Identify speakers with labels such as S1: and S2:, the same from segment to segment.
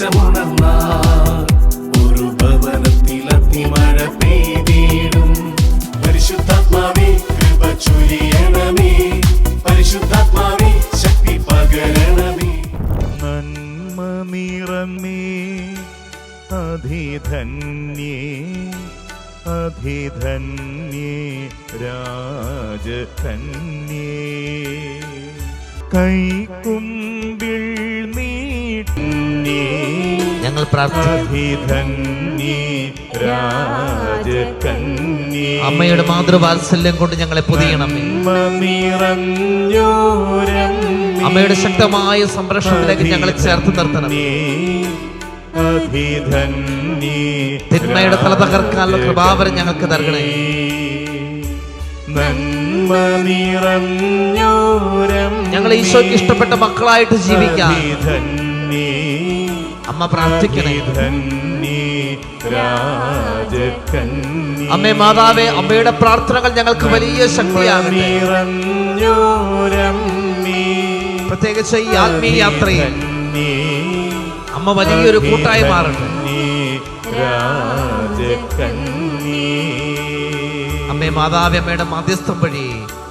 S1: ദേശമുണർന്നാൽ ഒരു ഭവനത്തിൽ അത്തിമഴ പെയ്തിടും. പരിശുദ്ധാത്മാവേ കൃപ ചൊരിയണമേ.
S2: അധിധന്യേ അധിധന്യേ രാജകന്യേ കൈക്കുമ്പിൾ
S3: ഞങ്ങൾ പ്രാർത്ഥിക്കുന്നു അമ്മയുടെ മാതൃവാത്സല്യം കൊണ്ട് ഞങ്ങളെ പൊതിയണമേ അമ്മയുടെ ശക്തമായ സംരക്ഷണത്തിലേക്ക് ഞങ്ങളെ ചേർത്ത് നിർത്തണം. തിന്മയുടെ തല തകർക്കാനുള്ള കൃപാവരം ഞങ്ങൾക്ക് നൽകണേ. ഞങ്ങൾ ഈശോയ്ക്ക് ഇഷ്ടപ്പെട്ട മക്കളായിട്ട് ജീവിക്കാം. അമ്മ പ്രാർത്ഥിക്കണേ. അമ്മേ മാതാവേ അമ്മയുടെ പ്രാർത്ഥനകൾ ഞങ്ങൾക്ക് വലിയ
S2: ശക്തിയാണ്
S3: പ്രത്യേകിച്ച് ഈ ആത്മീയ യാത്രയിൽ അമ്മ വലിയൊരു കൂട്ടായി മാറട്ടെ. അമ്മേ മാതാവേ അമ്മയുടെ മധ്യസ്ഥം വഴി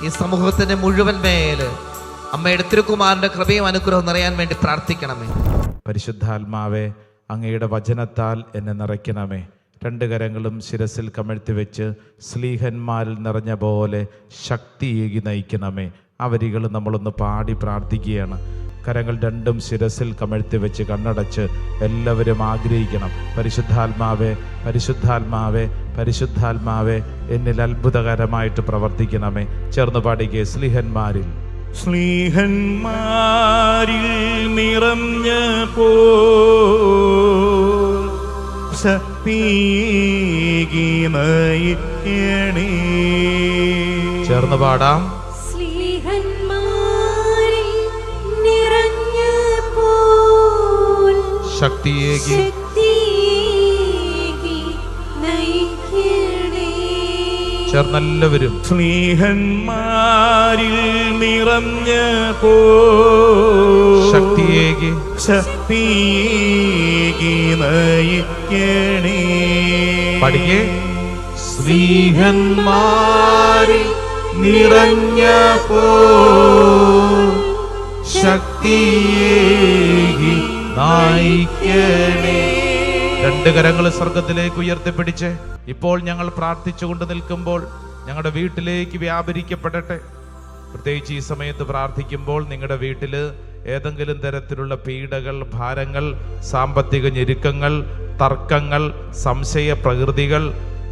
S3: ഈ സമൂഹത്തിന്റെ മുഴുവൻ മേൽ അമ്മയുടെ തിരുക്കുമാറിന്റെ കൃപയും അനുഗ്രഹവും നിറയാൻ വേണ്ടി പ്രാർത്ഥിക്കണമേ.
S2: പരിശുദ്ധാത്മാവെ അങ്ങയുടെ വചനത്താൽ എന്നെ നിറയ്ക്കണമേ. രണ്ട് കരങ്ങളും ശിരസിൽ കമഴ്ത്തി വെച്ച് സ്ലീഹന്മാരിൽ നിറഞ്ഞ പോലെ ശക്തിയേകി നയിക്കണമേ. ആ വരികൾ നമ്മളൊന്ന് പാടി പ്രാർത്ഥിക്കുകയാണ്. കരങ്ങൾ രണ്ടും ശിരസിൽ കമഴ്ത്തി വെച്ച് കണ്ണടച്ച് എല്ലാവരും ആഗ്രഹിക്കണം. പരിശുദ്ധാത്മാവേ പരിശുദ്ധാത്മാവേ പരിശുദ്ധാത്മാവേ എന്നിൽ അത്ഭുതകരമായിട്ട് പ്രവർത്തിക്കണമേ. ചേർന്ന് പാടിക്കേ സ്ലിഹന്മാരിൽ. സ്ലീഹന്മാരിൽ നിറഞ്ഞ പോ നയിക്കണേ ചേർന്ന് പാടാം.
S3: ശക്തിയേകി. ചേർന്നെല്ലാവരും
S2: സ്നേഹന്മാരിൽ നിറഞ്ഞ പോ
S3: ശക്തിയേകി.
S2: ശക്തിയേകി നയിക്കണേ.
S3: പഠിക്കേ.
S2: സ്നേഹന്മാരിൽ നിറഞ്ഞ പോ ശക്തിയേകി നയിക്കണേ. രണ്ട് കരങ്ങൾ സ്വർഗത്തിലേക്ക് ഉയർത്തിപ്പിടിച്ച്. ഇപ്പോൾ ഞങ്ങൾ പ്രാർത്ഥിച്ചുകൊണ്ട് നിൽക്കുമ്പോൾ ഞങ്ങളുടെ വീട്ടിലേക്ക് വ്യാപരിക്കപ്പെടട്ടെ. പ്രത്യേകിച്ച് ഈ സമയത്ത് പ്രാർത്ഥിക്കുമ്പോൾ നിങ്ങളുടെ വീട്ടിൽ ഏതെങ്കിലും തരത്തിലുള്ള പീഡകൾ ഭാരങ്ങൾ സാമ്പത്തിക ഞെരുക്കങ്ങൾ തർക്കങ്ങൾ സംശയ പ്രകൃതികൾ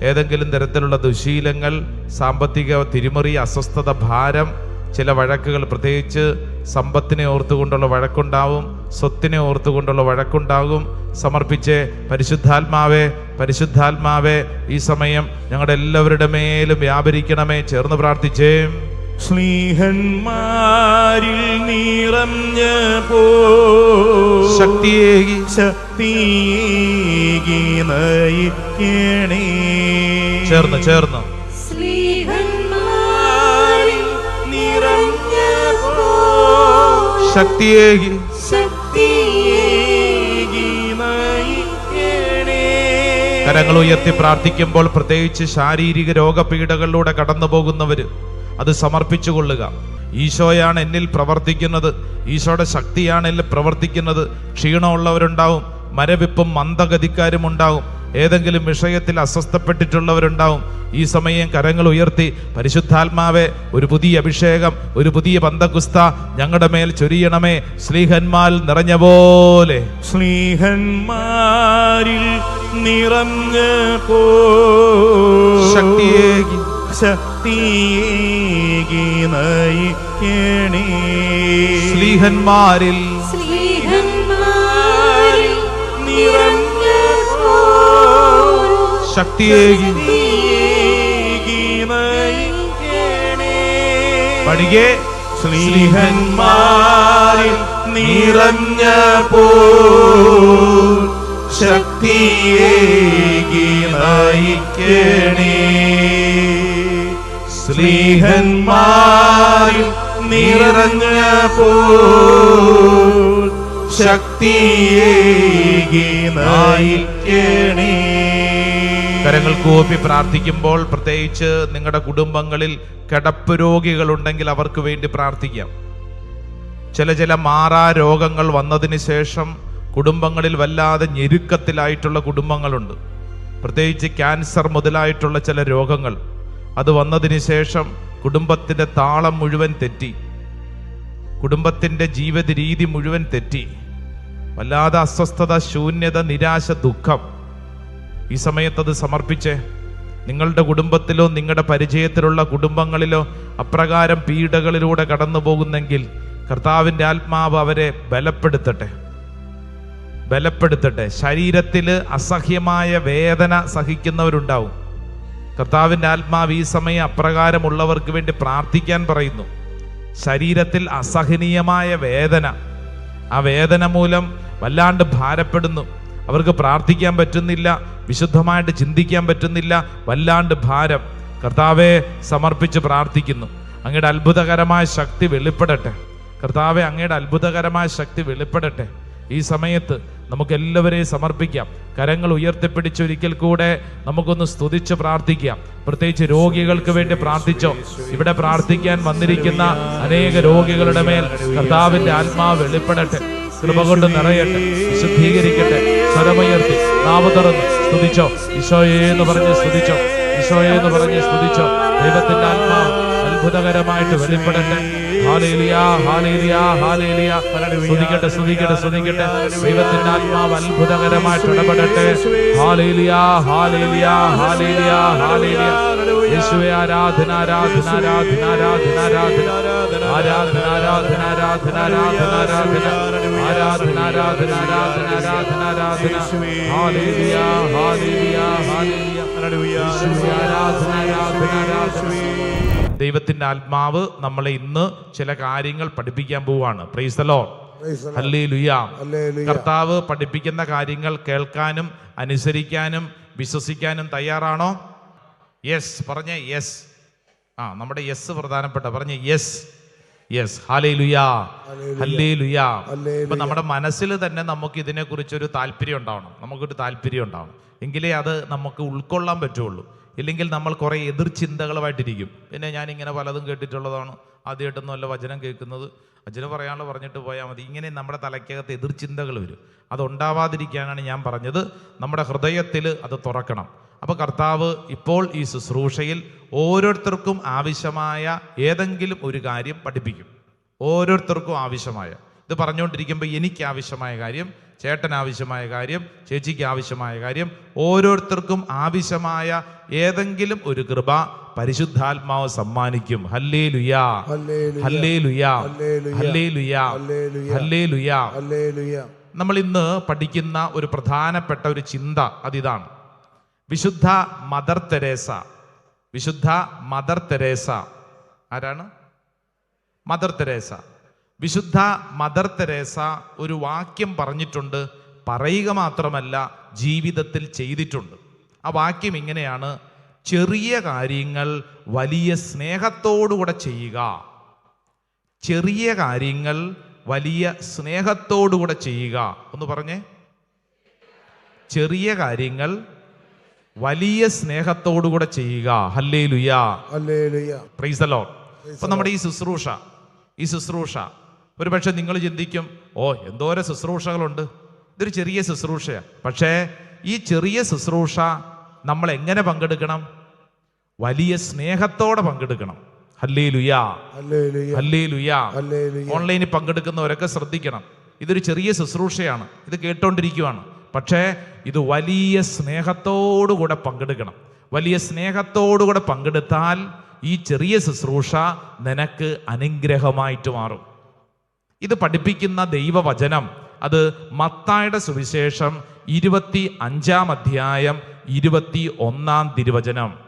S2: ഏതെങ്കിലും തരത്തിലുള്ള ദുശീലങ്ങൾ സാമ്പത്തിക തിരിമറി അസ്വസ്ഥത ഭാരം ചില വഴക്കുകൾ പ്രത്യേകിച്ച് സമ്പത്തിനെ ഓർത്തുകൊണ്ടുള്ള വഴക്കുണ്ടാവും സ്വത്തിനെ ഓർത്തുകൊണ്ടുള്ള വഴക്കുണ്ടാകും. സമർപ്പിച്ച് പരിശുദ്ധാത്മാവേ പരിശുദ്ധാത്മാവേ ഈ സമയം ഞങ്ങളുടെ എല്ലാവരുടെ മേലും വ്യാപരിക്കണമേ. ചേർന്ന് പ്രാർത്ഥിച്ചേ. സ്നേഹന്മാരിൽ നിറഞ്ഞ പോ
S3: ശക്തിയേകി
S2: ശക്തിയേകി നയിക്കണേ.
S3: ചേർന്ന് ചേർന്ന്. ശക്തിയേകി. കരങ്ങൾ ഉയർത്തി പ്രാർത്ഥിക്കുമ്പോൾ പ്രത്യേകിച്ച് ശാരീരിക രോഗപീഠകളിലൂടെ കടന്നു പോകുന്നവര് അത് സമർപ്പിച്ചു കൊള്ളുക ഈശോയാണ് എന്നിൽ പ്രവർത്തിക്കുന്നത്. ഈശോയുടെ ശക്തിയാണ് എന്നിൽ പ്രവർത്തിക്കുന്നത്. ക്ഷീണമുള്ളവരുണ്ടാവും. മരവിപ്പും മന്ദഗതിക്കാരും ഉണ്ടാവും ഏതെങ്കിലും വിഷയത്തിൽ അസ്വസ്ഥപ്പെട്ടിട്ടുള്ളവരുണ്ടാവും. ഈ സമയം കരങ്ങൾ ഉയർത്തി പരിശുദ്ധാത്മാവെ ഒരു പുതിയ അഭിഷേകം ഒരു പുതിയ പന്തകുസ്ത ഞങ്ങളുടെ മേൽ ചൊരിയണമേ ശ്രീഹന്മാൽ നിറഞ്ഞ പോലെ. ശ്രീഹന്മാരിൽ നിറഞ്ഞ പോ ശക്തിയേകി.
S2: ശക്തിയേകി നയിക്കണേ.
S3: സ്ലീഹന്മാരിൽ ശക്തിയേകി. പഠികേ
S2: സ്നേഹന്മാരിൽ നിറഞ്ഞ പോ ശക്തിയേകി നയിക്കണേ. സ്നേഹന്മാരിൽ നിറഞ്ഞ പോ
S3: ശക്തിയേകി നയിക്കണേ.
S2: കരങ്ങൾ കൂപ്പി പ്രാർത്ഥിക്കുമ്പോൾ പ്രത്യേകിച്ച് നിങ്ങളുടെ കുടുംബങ്ങളിൽ കിടപ്പ് രോഗികളുണ്ടെങ്കിൽ അവർക്ക് വേണ്ടി പ്രാർത്ഥിക്കാം. ചില ചില മാറാ രോഗങ്ങൾ വന്നതിന് ശേഷം കുടുംബങ്ങളിൽ വല്ലാതെ ഞെരുക്കത്തിലായിട്ടുള്ള കുടുംബങ്ങളുണ്ട്. പ്രത്യേകിച്ച് ക്യാൻസർ മുതലായിട്ടുള്ള ചില രോഗങ്ങൾ. അത് വന്നതിന് ശേഷം കുടുംബത്തിന്റെ താളം മുഴുവൻ തെറ്റി. കുടുംബത്തിന്റെ ജീവിത രീതി മുഴുവൻ തെറ്റി. വല്ലാതെ അസ്വസ്ഥത ശൂന്യത നിരാശ ദുഃഖം. ഈ സമയത്ത് അത് സമർപ്പിച്ചേ. നിങ്ങളുടെ കുടുംബത്തിലോ നിങ്ങളുടെ പരിചയത്തിലുള്ള കുടുംബങ്ങളിലോ അപ്രകാരം പീഡകളിലൂടെ കടന്നു പോകുന്നെങ്കിൽ കർത്താവിന്റെ ആത്മാവ് അവരെ ബലപ്പെടുത്തട്ടെ. ബലപ്പെടുത്തട്ടെ. ശരീരത്തിൽ അസഹ്യമായ വേദന സഹിക്കുന്നവരുണ്ടാവും. കർത്താവിന്റെ ആത്മാവ് ഈ സമയം അപ്രകാരമുള്ളവർക്ക് വേണ്ടി പ്രാർത്ഥിക്കാൻ പറയുന്നു. ശരീരത്തിൽ അസഹനീയമായ വേദന. ആ വേദന മൂലം വല്ലാണ്ട് ഭാരപ്പെടുന്നു. അവർക്ക് പ്രാർത്ഥിക്കാൻ പറ്റുന്നില്ല വിശുദ്ധമായിട്ട് ചിന്തിക്കാൻ പറ്റുന്നില്ല വല്ലാണ്ട് ഭാരം. കർത്താവെ സമർപ്പിച്ച് പ്രാർത്ഥിക്കുന്നു. അങ്ങയുടെ അത്ഭുതകരമായ ശക്തി വെളിപ്പെടട്ടെ. കർത്താവെ അങ്ങയുടെ അത്ഭുതകരമായ ശക്തി വെളിപ്പെടട്ടെ. ഈ സമയത്ത് നമുക്ക് എല്ലാവരെയും സമർപ്പിക്കാം. കരങ്ങൾ ഉയർത്തിപ്പിടിച്ച് ഒരിക്കൽ കൂടെ നമുക്കൊന്ന് സ്തുതിച്ച് പ്രാർത്ഥിക്കാം. പ്രത്യേകിച്ച് രോഗികൾക്ക് വേണ്ടി പ്രാർത്ഥിച്ചോ? ഇവിടെ പ്രാർത്ഥിക്കാൻ വന്നിരിക്കുന്ന അനേക രോഗികളുടെ മേൽ കർത്താവിന്റെ ആത്മാവ് വെളിപ്പെടട്ടെ. കൃപ കൊണ്ട് നിറയട്ടെ. വിശുദ്ധീകരിക്കട്ടെ. സ്വരമുയർത്തി നാവ് സ്തുതിച്ചോ. ഈശോയെ എന്ന് പറഞ്ഞ് സ്തുതിച്ചോ. ഈശോയെ എന്ന് പറഞ്ഞ് സ്തുതിച്ചോ. ദൈവത്തിന്റെ ആത്മാവ് അത്ഭുതകരമായിട്ട് വെളിപ്പെടട്ടെ. ഹാലേലിയ ഹാലേലിയ ഹാലേലിയ. സ്തുതിക്കട്ടെ സ്തുതിക്കട്ടെ സ്തുതിക്കട്ടെ. ദൈവത്തിന്റെ ആത്മാവ് അത്ഭുതകരമായിട്ട് ഇടപെടട്ടെ. ഹാലേലിയ ഹാലേലിയ ഹാലേലിയ ഹാലേലിയ. യേശുവേ ആരാധന ആരാധന ആരാധന ആരാധന ആരാധന ആരാധന ആരാധന ആരാധന ആരാധന ആരാധന. ആരാധന ആരാധന ആരാധന ആരാധന ആരാധന. ഹാലേലിയ ഹാലേലിയ ഹാലേലിയ. യേശുവേ ആരാധന ആരാധന ആരാധന. ദൈവത്തിന്റെ ആത്മാവ് നമ്മളെ ഇന്ന് ചില കാര്യങ്ങൾ പഠിപ്പിക്കാൻ പോവാണ്. പ്രൈസ് ദ ലോർഡ് കർത്താവ് പഠിപ്പിക്കുന്ന കാര്യങ്ങൾ കേൾക്കാനും അനുസരിക്കാനും വിശ്വസിക്കാനും തയ്യാറാണോ? യെസ് പറഞ്ഞ യെസ് ആ നമ്മുടെ യെസ് പ്രധാനപ്പെട്ട പറഞ്ഞ യെസ് യെസ് ഇപ്പൊ നമ്മുടെ മനസ്സിൽ തന്നെ നമുക്ക് ഇതിനെ കുറിച്ചൊരു താല്പര്യം ഉണ്ടാവണം. നമുക്കൊരു താല്പര്യം ഉണ്ടാവണം. എങ്കിലേ അത് നമുക്ക് ഉൾക്കൊള്ളാൻ പറ്റുള്ളൂ. ഇല്ലെങ്കിൽ നമ്മൾ കുറേ എതിർ ചിന്തകളുമായിട്ടിരിക്കും പിന്നെ ഞാൻ ഇങ്ങനെ പലതും കേട്ടിട്ടുള്ളതാണ്. ആദ്യമായിട്ടൊന്നും അല്ല വചനം കേൾക്കുന്നത്. അച്ഛന് പറയാനുള്ള പറഞ്ഞിട്ട് പോയാൽ മതി. ഇങ്ങനെ നമ്മുടെ തലയ്ക്കകത്ത് എതിർ ചിന്തകൾ വരും. അത് ഉണ്ടാവാതിരിക്കാനാണ് ഞാൻ പറഞ്ഞത്. നമ്മുടെ ഹൃദയത്തിൽ അത് തുറക്കണം. അപ്പോൾ കർത്താവ് ഇപ്പോൾ ഈ ശുശ്രൂഷയിൽ ഓരോരുത്തർക്കും ആവശ്യമായ ഏതെങ്കിലും ഒരു കാര്യം പഠിപ്പിക്കും. ഓരോരുത്തർക്കും ആവശ്യമായ. ഇത് പറഞ്ഞുകൊണ്ടിരിക്കുമ്പോൾ എനിക്ക് ആവശ്യമായ കാര്യം ചേട്ടൻ ആവശ്യമായ കാര്യം ചേച്ചിക്ക് ആവശ്യമായ കാര്യം ഓരോരുത്തർക്കും ആവശ്യമായ ഏതെങ്കിലും ഒരു കൃപ പരിശുദ്ധാത്മാവ് സമ്മാനിക്കും. ഹല്ലേ ലുയാ ഹല്ലേ ലുയാ ഹല്ലേ ലുയാ ഹല്ലേ ലുയാ നമ്മൾ ഇന്ന് പഠിക്കുന്ന ഒരു പ്രധാനപ്പെട്ട ഒരു ചിന്ത അതിതാണ്. വിശുദ്ധ മദർ തെരേസ. വിശുദ്ധ മദർ തെരേസ. ആരാണ്? Mother Teresa. വിശുദ്ധ മദർ തെരേസ ഒരു വാക്യം പറഞ്ഞിട്ടുണ്ട് പറയുക മാത്രമല്ല ജീവിതത്തിൽ ചെയ്തിട്ടുണ്ട്. ആ വാക്യം ഇങ്ങനെയാണ് ചെറിയ കാര്യങ്ങൾ വലിയ സ്നേഹത്തോടുകൂടെ ചെയ്യുക. ചെറിയ കാര്യങ്ങൾ വലിയ സ്നേഹത്തോടുകൂടെ ചെയ്യുക. ഒന്ന് പറഞ്ഞേ. ചെറിയ കാര്യങ്ങൾ വലിയ സ്നേഹത്തോടുകൂടെ ചെയ്യുക. ഹല്ലേ ലുയാ പ്രൈസ് അപ്പൊ നമ്മുടെ ഈ ശുശ്രൂഷ ഈ ശുശ്രൂഷ ഒരു പക്ഷെ നിങ്ങൾ ചിന്തിക്കും ഓ എന്തോരം ശുശ്രൂഷകളുണ്ട്. ഇതൊരു ചെറിയ ശുശ്രൂഷയാണ് പക്ഷേ ഈ ചെറിയ ശുശ്രൂഷ നമ്മൾ എങ്ങനെ പങ്കെടുക്കണം? വലിയ സ്നേഹത്തോടെ പങ്കെടുക്കണം. ഹല്ലേ ലുയാ ഹല്ലേ ലുയാ ഓൺലൈനിൽ പങ്കെടുക്കുന്നവരൊക്കെ ശ്രദ്ധിക്കണം. ഇതൊരു ചെറിയ ശുശ്രൂഷയാണ്. ഇത് കേട്ടോണ്ടിരിക്കുവാണ്. പക്ഷേ ഇത് വലിയ സ്നേഹത്തോടുകൂടെ പങ്കെടുക്കണം. വലിയ സ്നേഹത്തോടുകൂടെ പങ്കെടുത്താൽ ഈ ചെറിയ ശുശ്രൂഷ നിനക്ക് അനുഗ്രഹമായിട്ട് മാറും. ഇത് പഠിപ്പിക്കുന്ന ദൈവവചനം അത് മത്തായുടെ സുവിശേഷം ഇരുപത്തി അഞ്ചാം അധ്യായം ഇരുപത്തി ഒന്നാം തിരുവചനം.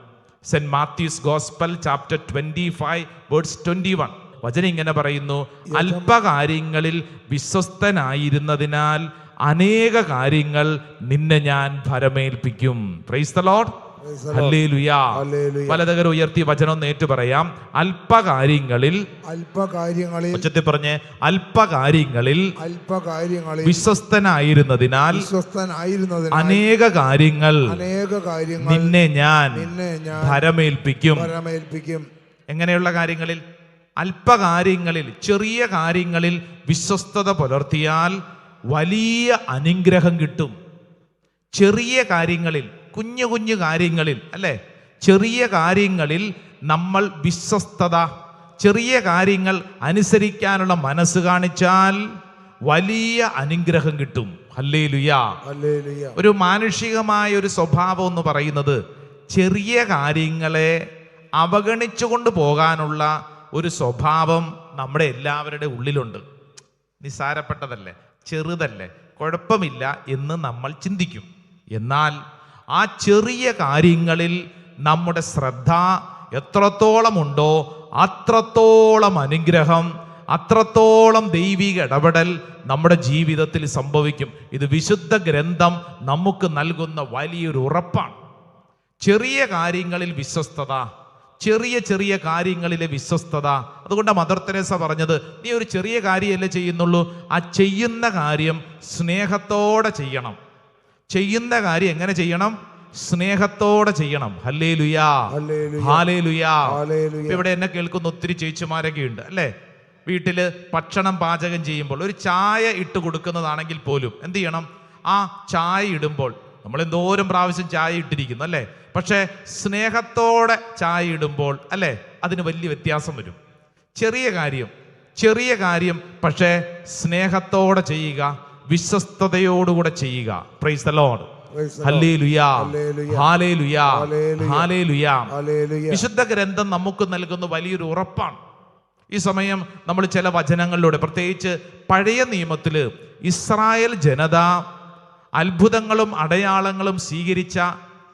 S2: Saint Matthew's gospel chapter twenty five words twenty one. വചനം ഇങ്ങനെ പറയുന്നു അല്പകാര്യങ്ങളിൽ വിശ്വസ്തനായിരുന്നതിനാൽ അനേക കാര്യങ്ങൾ നിന്നെ ഞാൻ ഭരമേൽപ്പിക്കും. Praise the hallelujah. വലതകർ ഉയർത്തി വചനം ഒന്ന് ഏറ്റു പറയാം. അല്പകാര്യങ്ങളിൽ
S4: അല്പകാര്യങ്ങളിൽ
S2: ഉച്ചത്തിൽ പറഞ്ഞ് അല്പകാര്യങ്ങളിൽ
S4: അല്പകാര്യങ്ങളിൽ
S2: വിശ്വസ്തനായിരുന്നതിനാൽ
S4: വിശ്വസ്തനായിരുന്നതിനാൽ
S2: അനേക കാര്യങ്ങൾ
S4: അനേക കാര്യങ്ങൾ
S2: നിന്നെ ഞാൻ
S4: നിന്നെ ഞാൻ
S2: ഭരമേൽപ്പിക്കും.
S4: ഭരമേൽപ്പിക്കും.
S2: എങ്ങനെയുള്ള കാര്യങ്ങളിൽ? അല്പകാര്യങ്ങളിൽ ചെറിയ കാര്യങ്ങളിൽ വിശ്വസ്തത പുലർത്തിയാൽ വലിയ അനുഗ്രഹം കിട്ടും. ചെറിയ കാര്യങ്ങളിൽ കുഞ്ഞു കുഞ്ഞു കാര്യങ്ങളിൽ അല്ലേ? ചെറിയ കാര്യങ്ങളിൽ നമ്മൾ വിശ്വസ്തത ചെറിയ കാര്യങ്ങൾ അനുസരിക്കാനുള്ള മനസ്സ് കാണിച്ചാൽ വലിയ അനുഗ്രഹം കിട്ടും.
S4: ഹല്ലേലുയാ.
S2: ഒരു മാനുഷികമായ ഒരു സ്വഭാവം എന്ന് പറയുന്നത് ചെറിയ കാര്യങ്ങളെ അവഗണിച്ചുകൊണ്ട് പോകാനുള്ള ഒരു സ്വഭാവം നമ്മുടെ എല്ലാവരുടെ ഉള്ളിലുണ്ട്. നിസ്സാരപ്പെട്ടതല്ലേ? ചെറുതല്ലേ? കുഴപ്പമില്ല എന്ന് നമ്മൾ ചിന്തിക്കും. എന്നാൽ ആ ചെറിയ കാര്യങ്ങളിൽ നമ്മുടെ ശ്രദ്ധ എത്രത്തോളമുണ്ടോ അത്രത്തോളം അനുഗ്രഹം അത്രത്തോളം ദൈവിക ഇടപെടൽ നമ്മുടെ ജീവിതത്തിൽ സംഭവിക്കും. ഇത് വിശുദ്ധ ഗ്രന്ഥം നമുക്ക് നൽകുന്ന വലിയൊരു ഉറപ്പാണ്. ചെറിയ കാര്യങ്ങളിൽ വിശ്വസ്തത ചെറിയ ചെറിയ കാര്യങ്ങളിലെ വിശ്വസ്തത. അതുകൊണ്ട് മദർ തെരേസ പറഞ്ഞത് നീ ഒരു ചെറിയ കാര്യമല്ലേ ചെയ്യുന്നുള്ളൂ? ആ ചെയ്യുന്ന കാര്യം സ്നേഹത്തോടെ ചെയ്യണം. ചെയ്യുന്ന കാര്യം എങ്ങനെ ചെയ്യണം? സ്നേഹത്തോടെ ചെയ്യണം. ഹല്ലേ ലുയാ. ഹാലേ ലുയാ. ഇവിടെ എന്നെ കേൾക്കുന്ന ഒത്തിരി ചേച്ചിമാരൊക്കെ ഉണ്ട് അല്ലേ? വീട്ടിൽ ഭക്ഷണം പാചകം ചെയ്യുമ്പോൾ ഒരു ചായ ഇട്ട് കൊടുക്കുന്നതാണെങ്കിൽ പോലും എന്ത് ചെയ്യണം? ആ ചായ ഇടുമ്പോൾ നമ്മൾ എന്തോരം പ്രാവശ്യം ചായ ഇട്ടിരിക്കുന്നു അല്ലേ? പക്ഷേ സ്നേഹത്തോടെ ചായ ഇടുമ്പോൾ അല്ലേ അതിന് വലിയ വ്യത്യാസം വരും. ചെറിയ കാര്യം ചെറിയ കാര്യം പക്ഷേ സ്നേഹത്തോടെ ചെയ്യുക വിശ്വസ്തയോടുകൂടെ ചെയ്യുക. പ്രൈസ് ദ ലോർഡ് വിശുദ്ധ ഗ്രന്ഥം നമുക്ക് നൽകുന്ന വലിയൊരു ഉറപ്പാണ്. ഈ സമയം നമ്മൾ ചില വചനങ്ങളിലൂടെ പ്രത്യേകിച്ച് പഴയ നിയമത്തിൽ ഇസ്രായേൽ ജനത അത്ഭുതങ്ങളും അടയാളങ്ങളും സ്വീകരിച്ച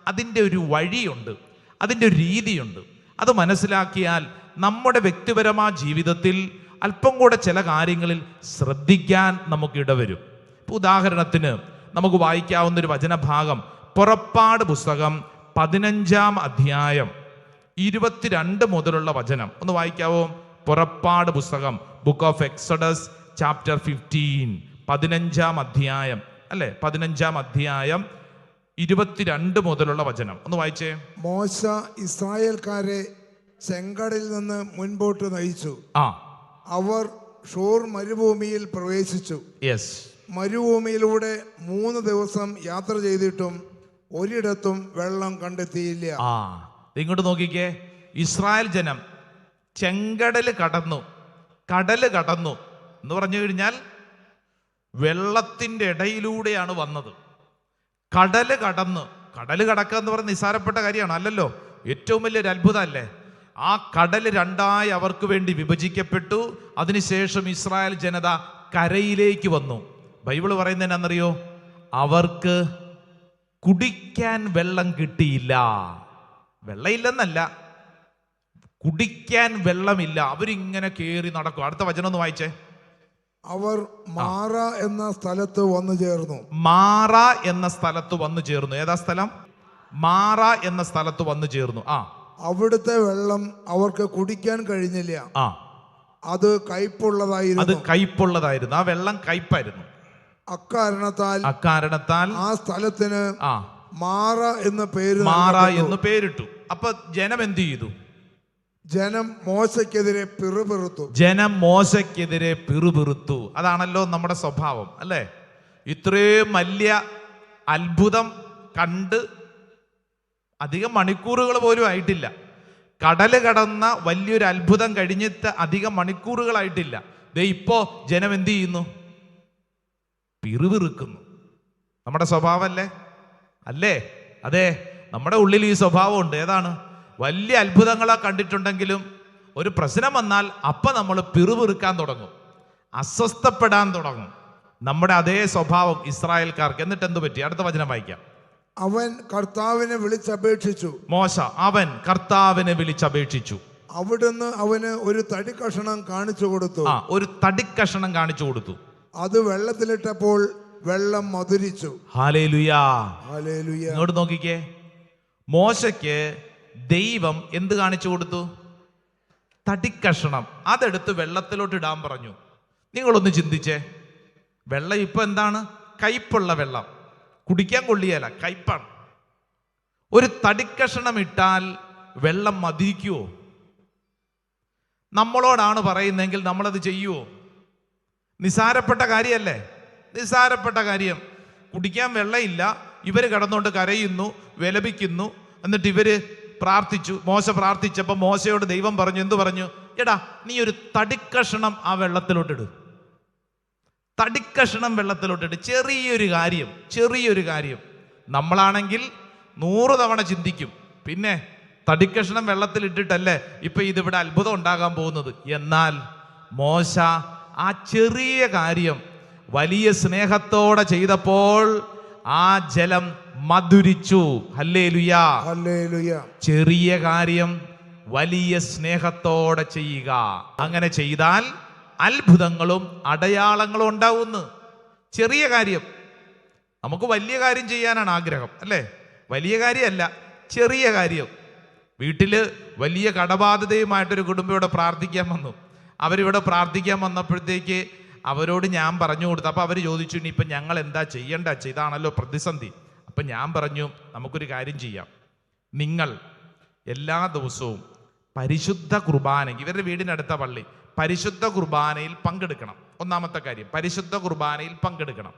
S2: അതിന്റെ ഒരു വഴിയുണ്ട് അതിന്റെ ഒരു രീതിയുണ്ട്. അത് മനസ്സിലാക്കിയാൽ നമ്മുടെ വ്യക്തിപരമായ ജീവിതത്തിൽ അല്പം കൂടെ ചില കാര്യങ്ങളിൽ ശ്രദ്ധിക്കാൻ നമുക്ക് ഇടവരും ഇപ്പോൾ ഉദാഹരണത്തിന് നമുക്ക് വായിക്കാവുന്ന ഒരു വചനഭാഗം പുറപ്പാട് പുസ്തകം പതിനഞ്ചാം അധ്യായം ഇരുപത്തിരണ്ട് മുതലുള്ള വചനം. ഒന്ന് വായിക്കാവോ? പുറപ്പാട് പുസ്തകം book of Exodus chapter fifteen പതിനഞ്ചാം അധ്യായം. അല്ലെ? പതിനഞ്ചാം അധ്യായം ഇരുപത്തിരണ്ട് മുതലുള്ള വചനം. ഒന്ന് വായിച്ചേ.
S4: മോശ ഇസ്രായേൽക്കാരെ ചെങ്കടലിൽ നിന്ന് മുൻപോട്ട് നയിച്ചു.
S2: ആ.
S4: അവർ ഷോർ മരുഭൂമിയിൽ പ്രവേശിച്ചു.
S2: യെസ്
S4: മരുഭൂമിയിലൂടെ മൂന്ന് ദിവസം യാത്ര ചെയ്തിട്ടും ഒരിടത്തും വെള്ളം കണ്ടെത്തിയില്ല.
S2: ആ. ഇങ്ങോട്ട് നോക്കിക്കേ. ഇസ്രായേൽ ജനം ചെങ്കടൽ കടന്നു. കടൽ കടന്നു. എന്ന് പറഞ്ഞു കഴിഞ്ഞാൽ വെള്ളത്തിന്റെ ഇടയിലൂടെയാണ് വന്നത്. കടൽ കടന്ന് കടൽ കടക്കുക എന്ന് പറയുന്നത് നിസ്സാരപ്പെട്ട കാര്യമാണ് അല്ലല്ലോ? ഏറ്റവും വലിയൊരു അത്ഭുതമല്ലേ? ആ കടൽ രണ്ടായി അവർക്ക് വേണ്ടി വിഭജിക്കപ്പെട്ടു. അതിനുശേഷം ഇസ്രായേൽ ജനത കരയിലേക്ക് വന്നു. ബൈബിൾ പറയുന്നത് എന്നാണെന്നറിയോ അവർക്ക് കുടിക്കാൻ വെള്ളം കിട്ടിയില്ല. വെള്ളമില്ലെന്നല്ല. കുടിക്കാൻ വെള്ളമില്ല. അവരിങ്ങനെ കയറി നടക്കും. അടുത്ത വചനം ഒന്ന് വായിച്ചേ.
S4: അവർ മാറ എന്ന സ്ഥലത്ത് വന്നു ചേർന്നു.
S2: മാറ എന്ന സ്ഥലത്ത് വന്നു ചേർന്നു. ഏതാ സ്ഥലം? മാറ എന്ന സ്ഥലത്ത് വന്നു ചേർന്നു. ആ.
S4: അവിടുത്തെ വെള്ളം അവർക്ക് കുടിക്കാൻ കഴിഞ്ഞില്ല.
S2: ആ.
S4: അത് കയ്പുള്ളതായിരുന്നു.
S2: അത്
S4: കയ്പുള്ളതായിരുന്നു.
S2: ആ വെള്ളം കയ്പായിരുന്നു.
S4: അക്കാരണത്താൽ
S2: അക്കാരണത്താൽ
S4: ആ സ്ഥലത്തിന്
S2: ആ.
S4: മാറ എന്ന പേര്
S2: മാറ. എന്ന് പേരിട്ടു. അപ്പൊ ജനം എന്ത് ചെയ്തു?
S4: ജനം മോശയ്ക്കെതിരെ പിറുപിറുത്തു.
S2: ജനം മോശയ്ക്കെതിരെ പിറുപിറുത്തു. അതാണല്ലോ നമ്മുടെ സ്വഭാവം അല്ലേ? ഇത്രയും വലിയ അത്ഭുതം കണ്ട് അധികം മണിക്കൂറുകൾ പോലും ആയിട്ടില്ല. കടൽ കടന്ന വലിയൊരു അത്ഭുതം കഴിഞ്ഞിട്ട് അധികം മണിക്കൂറുകളായിട്ടില്ല ദേ ഇപ്പോ ജനം എന്ത് ചെയ്യുന്നു? പിറുപിറുക്കുന്നു. നമ്മുടെ സ്വഭാവമല്ലേ അല്ലേ? അതെ നമ്മുടെ ഉള്ളിൽ ഈ സ്വഭാവമുണ്ട് ഏതാണ്? വലിയ അത്ഭുതങ്ങളെ കണ്ടിട്ടുണ്ടെങ്കിലും ഒരു പ്രശ്നം വന്നാൽ അപ്പം നമ്മൾ പിറുപിറുക്കാൻ തുടങ്ങും. അസ്വസ്ഥപ്പെടാൻ തുടങ്ങും. നമ്മുടെ അതേ സ്വഭാവം ഇസ്രായേൽക്കാർക്ക്. എന്നിട്ട് എന്ത് പറ്റി? അടുത്ത വചനം വായിക്കാം.
S4: അവൻ കർത്താവിനെ വിളിച്ചപേക്ഷിച്ചു.
S2: മോശ അവൻ കർത്താവിനെ വിളിച്ചപേക്ഷിച്ചു.
S4: അവിടുന്ന് അവന് ഒരു തടി കഷണം കാണിച്ചു കൊടുത്തു.
S2: ആ ഒരു തടി കഷണം കാണിച്ചു കൊടുത്തു.
S4: അത് വെള്ളത്തിലിട്ടപ്പോൾ വെള്ളം മധുരിച്ചു.
S2: ഹാലേ ലുയാ
S4: ഹല്ലേലൂയ
S2: ഇങ്ങോട്ട് നോക്കിക്കേ. മോശയ്ക്ക് ദൈവം എന്ത് കാണിച്ചു കൊടുത്തു? തടിക്കഷണം. അതെടുത്ത് വെള്ളത്തിലോട്ട് ഇടാൻ പറഞ്ഞു. നിങ്ങളൊന്ന് ചിന്തിച്ചേ. വെള്ളം ഇപ്പൊ എന്താണ്? കയ്പുള്ള വെള്ളം. കുടിക്കാൻ കൊള്ളിയല്ല കയ്പാണ്. ഒരു തടിക്കഷണം ഇട്ടാൽ വെള്ളം മതിക്കുവോ? നമ്മളോടാണ് പറയുന്നതെങ്കിൽ നമ്മളത് ചെയ്യുവോ? നിസാരപ്പെട്ട കാര്യമല്ലേ നിസാരപ്പെട്ട കാര്യം. കുടിക്കാൻ വെള്ളമില്ല. ഇവർ കിടന്നുകൊണ്ട് കരയുന്നു വിലപിക്കുന്നു. എന്നിട്ട് ഇവർ പ്രാർത്ഥിച്ചു മോശ പ്രാർത്ഥിച്ചപ്പോൾ മോശയോട് ദൈവം പറഞ്ഞു എന്തു പറഞ്ഞു? എടാ നീ ഒരു തടിക്കഷണം ആ വെള്ളത്തിലോട്ടിടും. തടിക്കഷണം വെള്ളത്തിലോട്ടിട്ട് ചെറിയൊരു കാര്യം ചെറിയൊരു കാര്യം. നമ്മളാണെങ്കിൽ നൂറ് തവണ ചിന്തിക്കും പിന്നെ തടിക്കഷണം വെള്ളത്തിലിട്ടിട്ടല്ലേ ഇപ്പൊ ഇതിവിടെ അത്ഭുതം ഉണ്ടാകാൻ പോകുന്നത്? എന്നാൽ മോശ ആ ചെറിയ കാര്യം വലിയ സ്നേഹത്തോടെ ചെയ്തപ്പോൾ ആ ജലം മധുരിച്ചു. ചെറിയ കാര്യം വലിയ സ്നേഹത്തോടെ ചെയ്യുക. അങ്ങനെ ചെയ്താൽ അത്ഭുതങ്ങളും അടയാളങ്ങളും ഉണ്ടാവുന്നു. ചെറിയ കാര്യം. നമുക്ക് വലിയ കാര്യം ചെയ്യാനാണ് ആഗ്രഹം അല്ലേ? വലിയ കാര്യമല്ല ചെറിയ കാര്യം. വീട്ടിൽ വലിയ കടബാധിതയുമായിട്ടൊരു കുടുംബം ഇവിടെ പ്രാർത്ഥിക്കാൻ വന്നു. അവരിവിടെ പ്രാർത്ഥിക്കാൻ വന്നപ്പോഴത്തേക്ക് അവരോട് ഞാൻ പറഞ്ഞു കൊടുത്തു. അപ്പോൾ അവർ ചോദിച്ചു ഇനി ഇനിയിപ്പം ഞങ്ങൾ എന്താ ചെയ്യണ്ട? ചെയ്താണല്ലോ ഇതാണല്ലോ പ്രതിസന്ധി. അപ്പം ഞാൻ പറഞ്ഞു നമുക്കൊരു കാര്യം ചെയ്യാം. നിങ്ങൾ എല്ലാ ദിവസവും പരിശുദ്ധ കുർബാന ഇവരുടെ വീടിനടുത്ത പള്ളി പരിശുദ്ധ കുർബാനയിൽ പങ്കെടുക്കണം. ഒന്നാമത്തെ കാര്യം പരിശുദ്ധ കുർബാനയിൽ പങ്കെടുക്കണം.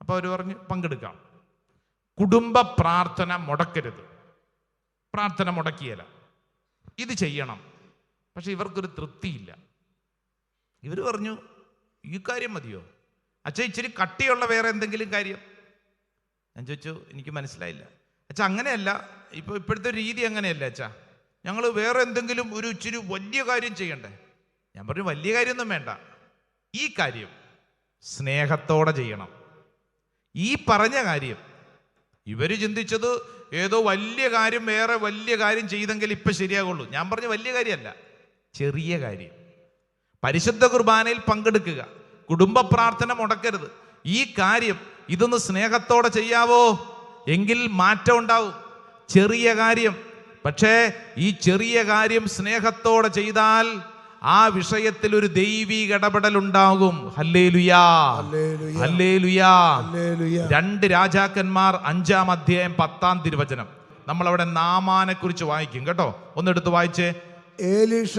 S2: അപ്പോൾ അവർ പറഞ്ഞു പങ്കെടുക്കാം. കുടുംബ പ്രാർത്ഥന മുടക്കരുത്. പ്രാർത്ഥന മുടക്കിയല്ല. ഇത് ചെയ്യണം. പക്ഷെ ഇവർക്കൊരു തൃപ്തിയില്ല. ഇവർ പറഞ്ഞു ഈ കാര്യം മതിയോ? അച്ഛാ ഇച്ചിരി കട്ടിയുള്ള വേറെ എന്തെങ്കിലും കാര്യം? ഞാൻ ചോദിച്ചു എനിക്ക് മനസ്സിലായില്ല. അച്ഛാ അങ്ങനെയല്ല. ഇപ്പോൾ ഇപ്പോഴത്തെ രീതി അങ്ങനെയല്ല അച്ഛാ? ഞങ്ങൾ വേറെ എന്തെങ്കിലും ഒരു ഇച്ചിരി വലിയ കാര്യം ചെയ്യണ്ടേ? ഞാൻ പറഞ്ഞു വലിയ കാര്യമൊന്നും വേണ്ട. ഈ കാര്യം സ്നേഹത്തോടെ ചെയ്യണം. ഈ പറഞ്ഞ കാര്യം ഇവർ ചിന്തിച്ചത് ഏതോ വലിയ കാര്യം വേറെ വലിയ കാര്യം ചെയ്തെങ്കിൽ ഇപ്പം ശരിയാകുള്ളൂ. ഞാൻ പറഞ്ഞ വലിയ കാര്യമല്ല ചെറിയ കാര്യം. പരിശുദ്ധ കുർബാനയിൽ പങ്കെടുക്കുക. കുടുംബ പ്രാർത്ഥന മുടക്കരുത്. ഈ കാര്യം ഇതൊന്ന് സ്നേഹത്തോടെ ചെയ്യാവോ? എങ്കിൽ മാറ്റം ഉണ്ടാവും. ചെറിയ കാര്യം. പക്ഷേ ഈ ചെറിയ കാര്യം സ്നേഹത്തോടെ ചെയ്താൽ ആ വിഷയത്തിൽ ഒരു ദൈവീക ഇടപെടൽ ഉണ്ടാകും. രണ്ട് രാജാക്കന്മാർ അഞ്ചാം അധ്യായം പത്താം തിരുവചനം. നമ്മൾ അവിടെ നാമാനെ കുറിച്ച് വായിക്കും കേട്ടോ? ഒന്നെടുത്ത് വായിച്ചേ.
S4: ഏലീഷ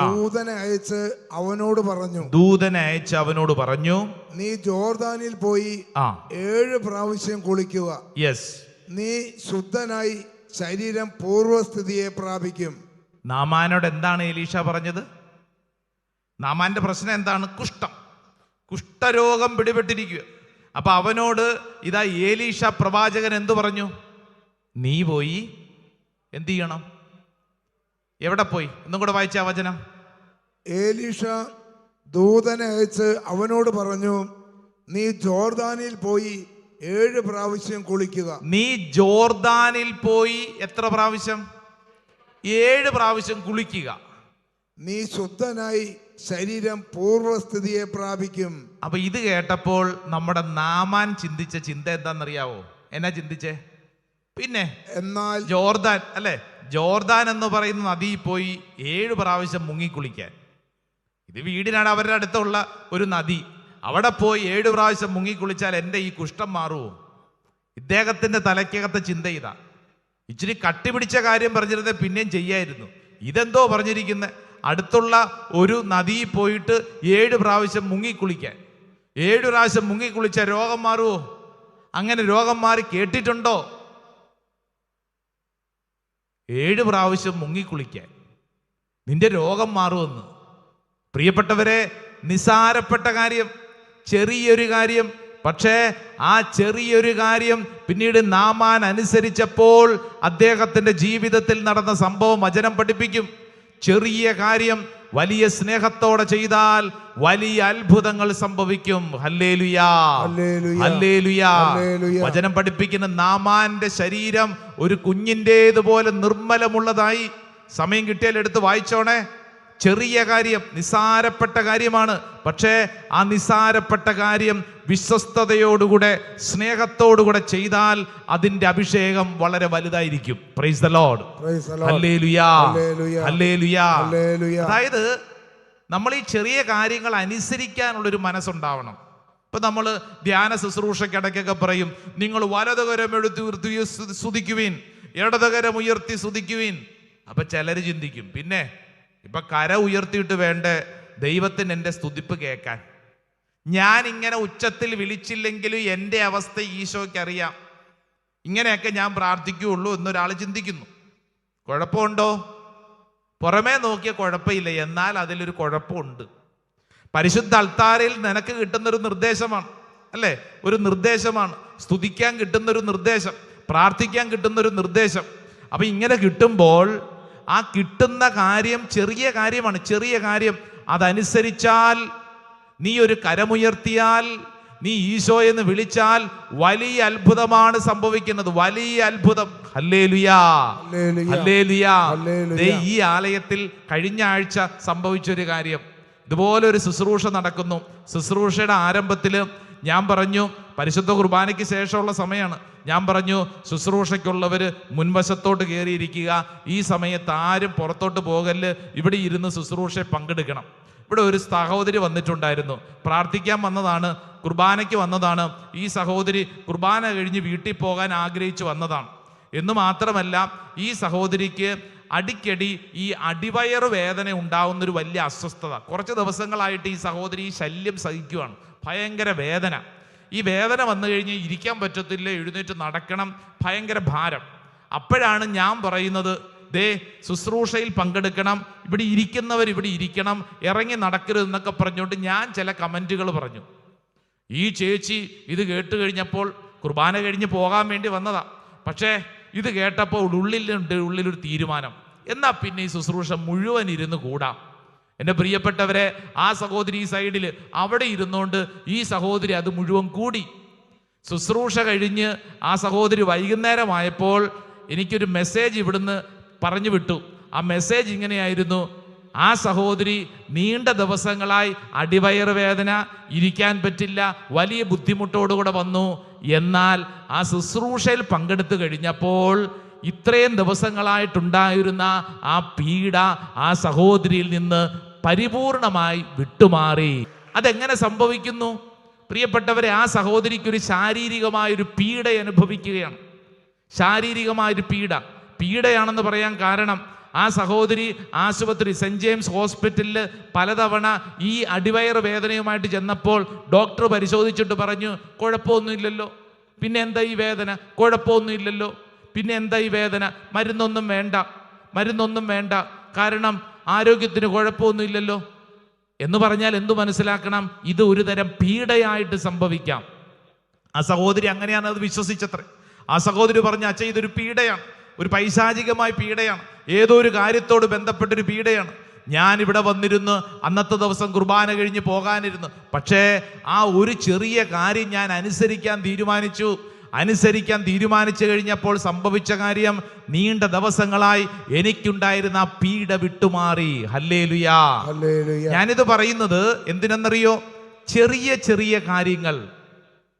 S4: ദൂതനെ അയച്ച് അവനോട് പറഞ്ഞു
S2: ദൂതനെ അയച്ച് അവനോട് പറഞ്ഞു
S4: നീ ജോർദാനിൽ പോയി
S2: ആ.
S4: ഏഴ് പ്രാവശ്യം കുളിക്കുക.
S2: യെസ്
S4: നീ ശുദ്ധനായി ശരീരം പൂർവസ്ഥിതിയെ പ്രാപിക്കും.
S2: നാമാനോട് എന്താണ് എലീഷ പറഞ്ഞത്? നാമാന്റെ പ്രശ്നം എന്താണ്? കുഷ്ഠം. കുഷ്ഠരോഗം പിടിപെട്ടിരിക്കുക. അപ്പൊ അവനോട് ഇതാ ഏലീഷ പ്രവാചകൻ എന്തു പറഞ്ഞു? നീ പോയി എന്തു ചെയ്യണം? എവിടെ പോയി? ഒന്നും കൂടെ വായിച്ച വചന.
S4: ഏലീഷ ദൂതനെ അയച്ച് അവനോട് പറഞ്ഞു നീ ജോർദാനിൽ പോയി ഏഴ് പ്രാവശ്യം കുളിക്കുക.
S2: നീ ജോർദാനിൽ പോയി എത്ര പ്രാവശ്യം? ഏഴ് പ്രാവശ്യം കുളിക്കുക.
S4: നീ ശുദ്ധനായി ശരീരം പൂർവസ്ഥിതിയെ പ്രാപിക്കും.
S2: അപ്പൊ ഇത് കേട്ടപ്പോൾ നമ്മുടെ നാമാൻ ചിന്തിച്ച ചിന്ത എന്താണെന്നറിയാവോ? എന്നാ ചിന്തിച്ചേ? പിന്നെ
S4: എന്നാൽ
S2: ജോർദാൻ അല്ലെ? ജോർദാൻ എന്ന് പറയുന്ന നദിയിൽ പോയി ഏഴ് പ്രാവശ്യം മുങ്ങിക്കുളിക്കാൻ. ഇത് വീടിനാണ് അവരുടെ അടുത്തുള്ള ഒരു നദി. അവിടെ പോയി ഏഴ് പ്രാവശ്യം മുങ്ങിക്കുളിച്ചാൽ എന്റെ ഈ കുഷ്ഠം മാറുമോ? ഇദ്ദേഹത്തിന്റെ തലയ്ക്കകത്തെ ചിന്ത ഇതാ. ഇച്ചിരി കട്ടിപിടിച്ച കാര്യം പറഞ്ഞിരുന്നത് പിന്നെയും ചെയ്യായിരുന്നു. ഇതെന്തോ പറഞ്ഞിരിക്കുന്നത് അടുത്തുള്ള ഒരു നദിയിൽ പോയിട്ട് ഏഴ് പ്രാവശ്യം മുങ്ങിക്കുളിക്കാൻ. ഏഴ് പ്രാവശ്യം മുങ്ങിക്കുളിച്ച രോഗം മാറുമോ? അങ്ങനെ രോഗം മാറി കേട്ടിട്ടുണ്ടോ? ഏഴ് പ്രാവശ്യം മുങ്ങിക്കുളിക്കാൻ. നിന്റെ രോഗം മാറുമെന്ന്. പ്രിയപ്പെട്ടവരെ നിസാരപ്പെട്ട കാര്യം ചെറിയൊരു കാര്യം പക്ഷേ ആ ചെറിയൊരു കാര്യം പിന്നീട് നാമാൻ അനുസരിച്ചപ്പോൾ അദ്ദേഹത്തിന്റെ ജീവിതത്തിൽ നടന്ന സംഭവം വചനം പഠിപ്പിക്കും. ചെറിയ കാര്യം വലിയ സ്നേഹത്തോടെ ചെയ്താൽ വലിയ അത്ഭുതങ്ങൾ സംഭവിക്കും. വചനം പഠിപ്പിക്കുന്ന നാമാന്റെ ശരീരം ഒരു കുഞ്ഞിന്റേതുപോലെ നിർമ്മലമുള്ളതായി. സമയം കിട്ടിയാൽ എടുത്ത് വായിച്ചോണേ. ചെറിയ കാര്യം നിസാരപ്പെട്ട കാര്യമാണ്. പക്ഷേ ആ നിസാരപ്പെട്ട കാര്യം വിശ്വസ്തയോടുകൂടെ സ്നേഹത്തോടുകൂടെ ചെയ്താൽ അതിന്റെ അഭിഷേകം വളരെ വലുതായിരിക്കും. Praise the
S4: Lord.
S2: അതായത് നമ്മൾ ഈ ചെറിയ കാര്യങ്ങൾ അനുസരിക്കാനുള്ളൊരു മനസ്സുണ്ടാവണം. ഇപ്പൊ നമ്മൾ ധ്യാന ശുശ്രൂഷക്കിടയ്ക്കൊക്കെ പറയും നിങ്ങൾ വലതുകരം എടുത്ത് ഉയർത്തി സ്തു- സ്തുതിക്കുവീൻ ഇടതുകരം ഉയർത്തി സ്തുതിക്കുവീൻ അപ്പൊ ചിലർ ചിന്തിക്കും പിന്നെ ഇപ്പൊ കര ഉയർത്തിയിട്ട് വേണ്ട ദൈവത്തിന് എന്റെ സ്തുതിപ്പ് കേൾക്കാൻ? ഞാൻ ഇങ്ങനെ ഉച്ചത്തിൽ വിളിച്ചില്ലെങ്കിലും എന്റെ അവസ്ഥ ഈശോയ്ക്ക് അറിയാം ഇങ്ങനെയൊക്കെ ഞാൻ പ്രാർത്ഥിക്കുകയുള്ളൂ എന്നൊരാൾ ചിന്തിക്കുന്നു. കുഴപ്പമുണ്ടോ? പുറമേ നോക്കിയ കുഴപ്പമില്ല. എന്നാൽ അതിലൊരു കുഴപ്പമുണ്ട്. പരിശുദ്ധ അൾത്താരയിൽ നിനക്ക് കിട്ടുന്നൊരു നിർദ്ദേശമാണ് അല്ലേ? ഒരു നിർദ്ദേശമാണ്. സ്തുതിക്കാൻ കിട്ടുന്നൊരു നിർദ്ദേശം പ്രാർത്ഥിക്കാൻ കിട്ടുന്നൊരു നിർദ്ദേശം. അപ്പൊ ഇങ്ങനെ കിട്ടുമ്പോൾ ആ കിട്ടുന്ന കാര്യം ചെറിയ കാര്യമാണ് ചെറിയ കാര്യം. അതനുസരിച്ചാൽ നീ ഒരു കരമുയർത്തിയാൽ നീ ഈശോ എന്ന് വിളിച്ചാൽ വലിയ അത്ഭുതമാണ് സംഭവിക്കുന്നത്. വലിയ അത്ഭുതം. ഈ ആലയത്തിൽ കഴിഞ്ഞ ആഴ്ച സംഭവിച്ചൊരു കാര്യം. ഇതുപോലെ ഒരു ശുശ്രൂഷ നടക്കുന്നു. ശുശ്രൂഷയുടെ ആരംഭത്തിൽ ഞാൻ പറഞ്ഞു പരിശുദ്ധ കുർബാനയ്ക്ക് ശേഷമുള്ള സമയമാണ്. ഞാൻ പറഞ്ഞു ശുശ്രൂഷയ്ക്കുള്ളവർ മുൻവശത്തോട്ട് കയറിയിരിക്കുക ഈ സമയത്ത് ആരും പുറത്തോട്ട് പോകല്ല് ഇവിടെ ഇരുന്ന് ശുശ്രൂഷയെ പങ്കെടുക്കണം. ഇവിടെ ഒരു സഹോദരി വന്നിട്ടുണ്ടായിരുന്നു. പ്രാർത്ഥിക്കാൻ വന്നതാണ് കുർബാനയ്ക്ക് വന്നതാണ്. ഈ സഹോദരി കുർബാന കഴിഞ്ഞ് വീട്ടിൽ പോകാൻ ആഗ്രഹിച്ചു വന്നതാണ്. എന്ന് മാത്രമല്ല ഈ സഹോദരിക്ക് അടിക്കടി ഈ അടിവയറ് വേദന ഉണ്ടാവുന്നൊരു വലിയ അസ്വസ്ഥത. കുറച്ച് ദിവസങ്ങളായിട്ട് ഈ സഹോദരി ശല്യം സഹിക്കുവാണ്. ഭയങ്കര വേദന. ഈ വേദന വന്നു കഴിഞ്ഞ് ഇരിക്കാൻ പറ്റത്തില്ല എഴുന്നേറ്റ് നടക്കണം ഭയങ്കര ഭാരം. അപ്പോഴാണ് ഞാൻ പറയുന്നത് ദേ ശുശ്രൂഷയിൽ പങ്കെടുക്കണം ഇവിടെ ഇരിക്കുന്നവർ ഇവിടെ ഇരിക്കണം ഇറങ്ങി നടക്കരുത് എന്നൊക്കെ പറഞ്ഞുകൊണ്ട് ഞാൻ ചില കമന്റുകൾ പറഞ്ഞു. ഈ ചേച്ചി ഇത് കേട്ട് കഴിഞ്ഞപ്പോൾ കുർബാന കഴിഞ്ഞ് പോകാൻ വേണ്ടി വന്നതാ. പക്ഷേ ഇത് കേട്ടപ്പോൾ ഉള്ളിലുണ്ട് ഉള്ളിലൊരു തീരുമാനം. എന്നാൽ പിന്നെ ഈ ശുശ്രൂഷ മുഴുവൻ ഇരുന്ന് കൂടാം? എന്റെ പ്രിയപ്പെട്ടവരെ ആ സഹോദരി ഈ സൈഡിൽ അവിടെ ഇരുന്നുകൊണ്ട് ഈ സഹോദരി അത് മുഴുവൻ കൂടി. ശുശ്രൂഷ കഴിഞ്ഞ് ആ സഹോദരി വൈകുന്നേരമായപ്പോൾ എനിക്കൊരു മെസ്സേജ് ഇവിടുന്ന് പറഞ്ഞു വിട്ടു. ആ മെസ്സേജ് ഇങ്ങനെയായിരുന്നു ആ സഹോദരി നീണ്ട ദിവസങ്ങളായി അടിവയറ് വേദന ഇരിക്കാൻ പറ്റില്ല വലിയ ബുദ്ധിമുട്ടോടുകൂടെ വന്നു. എന്നാൽ ആ ശുശ്രൂഷയിൽ പങ്കെടുത്തു കഴിഞ്ഞപ്പോൾ ഇത്രയും ദിവസങ്ങളായിട്ടുണ്ടായിരുന്ന ആ പീഡ ആ സഹോദരിയിൽ നിന്ന് പരിപൂർണമായി വിട്ടുമാറി. അതെങ്ങനെ സംഭവിക്കുന്നു? പ്രിയപ്പെട്ടവരെ ആ സഹോദരിക്കൊരു ശാരീരികമായൊരു പീഡ അനുഭവിക്കുകയാണ്. ശാരീരികമായൊരു പീഡ. പീഡയാണെന്ന് പറയാൻ കാരണം ആ സഹോദരി ആശുപത്രി സെന്റ് ജെയിംസ് ഹോസ്പിറ്റലിൽ പലതവണ ഈ അടിവയറ് വേദനയുമായിട്ട് ചെന്നപ്പോൾ ഡോക്ടർ പരിശോധിച്ചിട്ട് പറഞ്ഞു കുഴപ്പമൊന്നുമില്ലല്ലോ. പിന്നെ എന്താ ഈ വേദന? കുഴപ്പമൊന്നുമില്ലല്ലോ. പിന്നെ എന്താ ഈ വേദന? മരുന്നൊന്നും വേണ്ട. മരുന്നൊന്നും വേണ്ട. കാരണം ആരോഗ്യത്തിന് കുഴപ്പമൊന്നുമില്ലല്ലോ. എന്ന് പറഞ്ഞാൽ എന്തു മനസ്സിലാക്കണം? ഇത് ഒരു തരം പീഡയായിട്ട് സംഭവിക്കാം. ആ സഹോദരി അങ്ങനെയാണ് അത് വിശ്വസിച്ചത്രേ. ആ സഹോദരി പറഞ്ഞ അച്ഛ ഇതൊരു പീഡയാണ്. ഒരു പൈശാചികമായ പീഡയാണ്. ഏതോ ഒരു കാര്യത്തോട് ബന്ധപ്പെട്ടൊരു പീഡയാണ്. ഞാൻ ഇവിടെ വന്നിരുന്ന് അന്നത്തെ ദിവസം കുർബാന കഴിഞ്ഞ് പോകാനിരുന്നു. പക്ഷേ ആ ഒരു ചെറിയ കാര്യം ഞാൻ അനുസരിക്കാൻ തീരുമാനിച്ചു. അനുസരിക്കാൻ തീരുമാനിച്ചു കഴിഞ്ഞപ്പോൾ സംഭവിച്ച കാര്യം നീണ്ട ദിവസങ്ങളായി എനിക്കുണ്ടായിരുന്ന ആ പീഡ വിട്ടുമാറി. ഹല്ലേലുയാ.
S4: ഹല്ലേലൂയ.
S2: ഞാനിത് പറയുന്നത് എന്തിനെന്നറിയോ? ചെറിയ ചെറിയ കാര്യങ്ങൾ.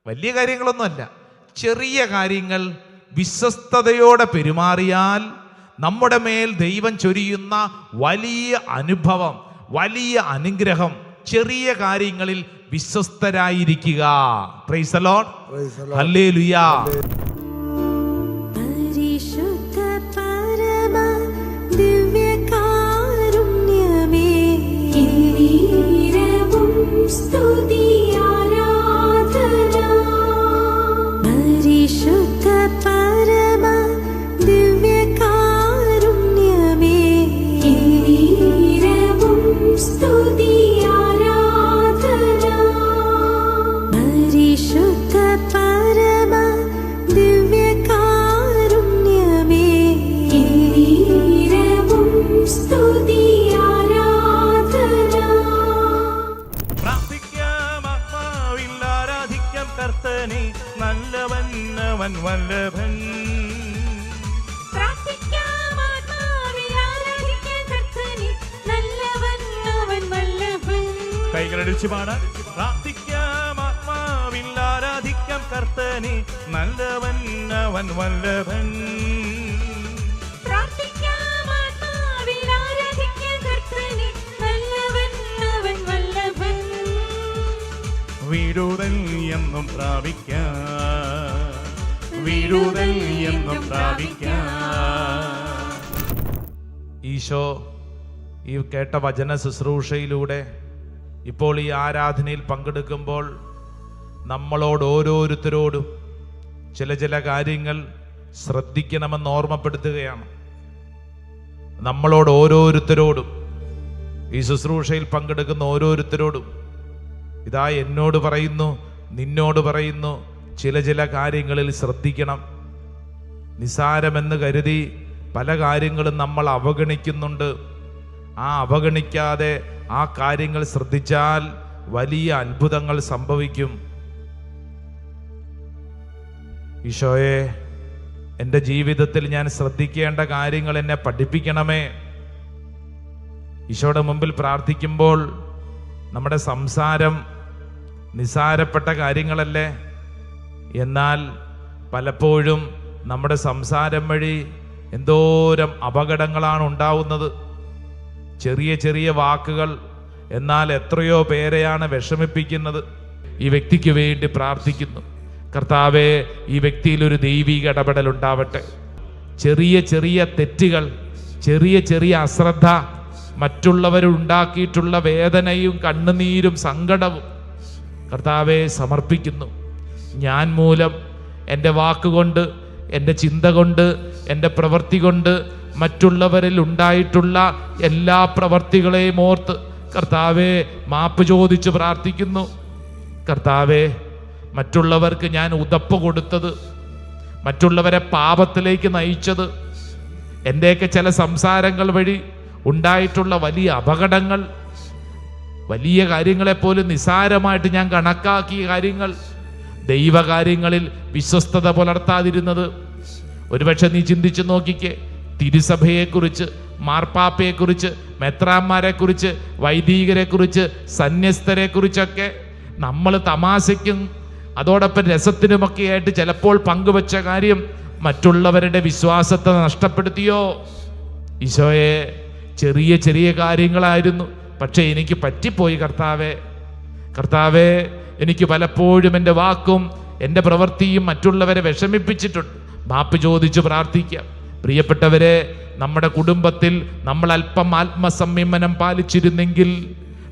S2: വലിയ കാര്യങ്ങളൊന്നുമല്ല. ചെറിയ കാര്യങ്ങൾ വിശ്വസ്തയോടെ പെരുമാറിയാൽ നമ്മുടെ മേൽ ദൈവം ചൊരിയുന്ന വലിയ അനുഭവം വലിയ അനുഗ്രഹം ചെറിയ കാര്യങ്ങളിൽ വിശ്വസ്തരായിരിക്കുക.
S5: പരിശുദ്ധ പരമ ദിവ്യകാരുണ്യമേ. സ്തുതി
S2: കേട്ട വചന ശുശ്രൂഷയിലൂടെ ഇപ്പോൾ ഈ ആരാധനയിൽ പങ്കെടുക്കുമ്പോൾ നമ്മളോട് ഓരോരുത്തരോടും ചില ചില കാര്യങ്ങൾ ശ്രദ്ധിക്കണമെന്ന് ഓർമ്മപ്പെടുത്തുകയാണ്. നമ്മളോട് ഓരോരുത്തരോടും ഈ ശുശ്രൂഷയിൽ പങ്കെടുക്കുന്ന ഓരോരുത്തരോടും ഇതാ എന്നോട് പറയുന്നു നിന്നോട് പറയുന്നു ചില ചില കാര്യങ്ങളിൽ ശ്രദ്ധിക്കണം. നിസാരമെന്ന് കരുതി പല കാര്യങ്ങളും നമ്മൾ അവഗണിക്കുന്നുണ്ട്. ആ അവഗണിക്കാതെ ആ കാര്യങ്ങൾ ശ്രദ്ധിച്ചാൽ വലിയ അത്ഭുതങ്ങൾ സംഭവിക്കും. ഈശോയെ എന്റെ ജീവിതത്തിൽ ഞാൻ ശ്രദ്ധിക്കേണ്ട കാര്യങ്ങൾ എന്നെ പഠിപ്പിക്കണമേ. ഈശോയുടെ മുമ്പിൽ പ്രാർത്ഥിക്കുമ്പോൾ നമ്മുടെ സംസാരം നിസാരപ്പെട്ട കാര്യങ്ങളല്ലേ? എന്നാൽ പലപ്പോഴും നമ്മുടെ സംസാരം വഴി എന്തോരം അപകടങ്ങളാണ് ഉണ്ടാവുന്നത്. ചെറിയ ചെറിയ വാക്കുകൾ എന്നാൽ എത്രയോ പേരെയാണ് വിഷമിപ്പിക്കുന്നത്. ഈ വ്യക്തിക്ക് വേണ്ടി പ്രാർത്ഥിക്കുന്നു. കർത്താവെ ഈ വ്യക്തിയിൽ ഒരു ദൈവിക ഇടപെടൽ ഉണ്ടാവട്ടെ. ചെറിയ ചെറിയ തെറ്റുകൾ ചെറിയ ചെറിയ അശ്രദ്ധ മറ്റുള്ളവരുണ്ടാക്കിയിട്ടുള്ള വേദനയും കണ്ണുനീരും സങ്കടവും കർത്താവെ സമർപ്പിക്കുന്നു. ഞാൻ മൂലം എന്റെ വാക്കുകൊണ്ട് എന്റെ ചിന്ത കൊണ്ട് എന്റെ പ്രവൃത്തി കൊണ്ട് മറ്റുള്ളവരിൽ ഉണ്ടായിട്ടുള്ള എല്ലാ പ്രവർത്തികളെയും ഓർത്ത് കർത്താവെ മാപ്പ് ചോദിച്ച് പ്രാർത്ഥിക്കുന്നു. കർത്താവെ മറ്റുള്ളവർക്ക് ഞാൻ ഉതപ്പ് കൊടുത്തത് മറ്റുള്ളവരെ പാപത്തിലേക്ക് നയിച്ചത്. എന്റെയൊക്കെ ചില സംസാരങ്ങൾ വഴി ഉണ്ടായിട്ടുള്ള വലിയ അപകടങ്ങൾ വലിയ കാര്യങ്ങളെപ്പോലും നിസാരമായിട്ട് ഞാൻ കണക്കാക്കിയ കാര്യങ്ങൾ ദൈവകാര്യങ്ങളിൽ വിശ്വസ്തത പുലർത്താതിരുന്നത്. ഒരുപക്ഷെ നീ ചിന്തിച്ചു നോക്കിക്കേ തിരുസഭയെക്കുറിച്ച് മാർപ്പാപ്പയെക്കുറിച്ച് മെത്രാന്മാരെക്കുറിച്ച് വൈദികരെക്കുറിച്ച് സന്യസ്തരെക്കുറിച്ചൊക്കെ നമ്മൾ തമാശയ്ക്കും അതോടൊപ്പം രസത്തിനുമൊക്കെ ആയിട്ട് ചിലപ്പോൾ പങ്കുവച്ച കാര്യം മറ്റുള്ളവരുടെ വിശ്വാസത്തെ നഷ്ടപ്പെടുത്തിയോ? ഈശോയെ ചെറിയ ചെറിയ കാര്യങ്ങളായിരുന്നു പക്ഷേ എനിക്ക് പറ്റിപ്പോയി കർത്താവേ. കർത്താവേ എനിക്ക് പലപ്പോഴും എന്റെ വാക്കും എന്റെ പ്രവൃത്തിയും മറ്റുള്ളവരെ വിഷമിപ്പിച്ചിട്ടുണ്ട്. മാപ്പ് ചോദിച്ച് പ്രാർത്ഥിക്കാം. പ്രിയപ്പെട്ടവരെ നമ്മുടെ കുടുംബത്തിൽ നമ്മൾ അല്പം ആത്മസംയമനം പാലിച്ചിരുന്നെങ്കിൽ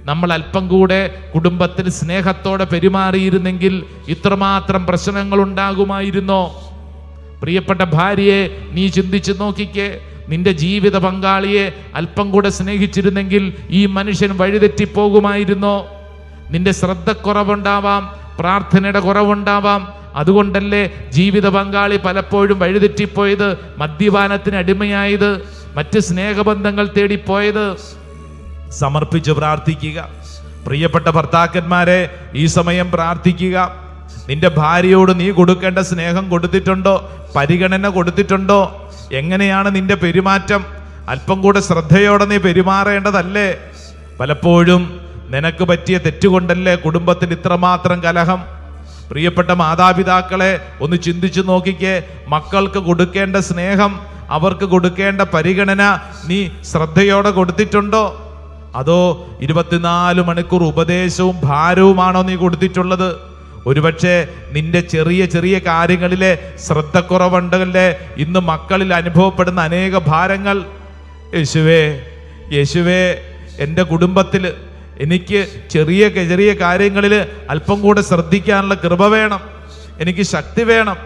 S2: നമ്മൾ അല്പം കൂടെ കുടുംബത്തിൽ സ്നേഹത്തോടെ പെരുമാറിയിരുന്നെങ്കിൽ ഇത്രമാത്രം പ്രശ്നങ്ങൾ ഉണ്ടാകുമായിരുന്നോ പ്രിയപ്പെട്ട ഭാര്യയെ നീ ചിന്തിച്ചു നോക്കിക്കേ. നിന്റെ ജീവിത പങ്കാളിയെ അല്പം കൂടെ സ്നേഹിച്ചിരുന്നെങ്കിൽ ഈ മനുഷ്യൻ വഴിതെറ്റിപ്പോകുമായിരുന്നോ? നിന്റെ ശ്രദ്ധക്കുറവുണ്ടാവാം പ്രാർത്ഥനയുടെ കുറവുണ്ടാവാം അതുകൊണ്ടല്ലേ ജീവിത പങ്കാളി പലപ്പോഴും വഴിതെറ്റിപ്പോയത് മദ്യപാനത്തിന് അടിമയായത് മറ്റ് സ്നേഹബന്ധങ്ങൾ തേടിപ്പോയത്. സമർപ്പിച്ച് പ്രാർത്ഥിക്കുക. പ്രിയപ്പെട്ട ഭർത്താക്കന്മാരെ ഈ സമയം പ്രാർത്ഥിക്കുക. നിന്റെ ഭാര്യയോട് നീ കൊടുക്കേണ്ട സ്നേഹം കൊടുത്തിട്ടുണ്ടോ? പരിഗണന കൊടുത്തിട്ടുണ്ടോ? എങ്ങനെയാണ് നിന്റെ പെരുമാറ്റം? അല്പം കൂടെ ശ്രദ്ധയോടെ നീ പെരുമാറേണ്ടതല്ലേ? പലപ്പോഴും നിനക്ക് പറ്റിയ തെറ്റുകൊണ്ടല്ലേ കുടുംബത്തിൽ ഇത്രമാത്രം കലഹം? പ്രിയപ്പെട്ട മാതാപിതാക്കളെ ഒന്ന് ചിന്തിച്ചു നോക്കിക്കേ. മക്കൾക്ക് കൊടുക്കേണ്ട സ്നേഹം അവർക്ക് കൊടുക്കേണ്ട പരിഗണന നീ ശ്രദ്ധയോടെ കൊടുത്തിട്ടുണ്ടോ? അതോ ഇരുപത്തിനാല് മണിക്കൂർ ഉപദേശവും ഭാരവുമാണോ നീ കൊടുത്തിട്ടുള്ളത്? ഒരുപക്ഷെ നിന്റെ ചെറിയ ചെറിയ കാര്യങ്ങളിലെ ശ്രദ്ധക്കുറവുണ്ടല്ലേ. ഇന്ന് മക്കളിൽ അനുഭവപ്പെടുന്ന അനേക ഭാരങ്ങൾ. യേശുവേ യേശുവേ എന്റെ കുടുംബത്തിൽ എനിക്ക് ചെറിയ ചെറിയ കാര്യങ്ങളിൽ അല്പം കൂടെ ശ്രദ്ധിക്കാനുള്ള കൃപ വേണം. എനിക്ക് ശക്തി വേണം.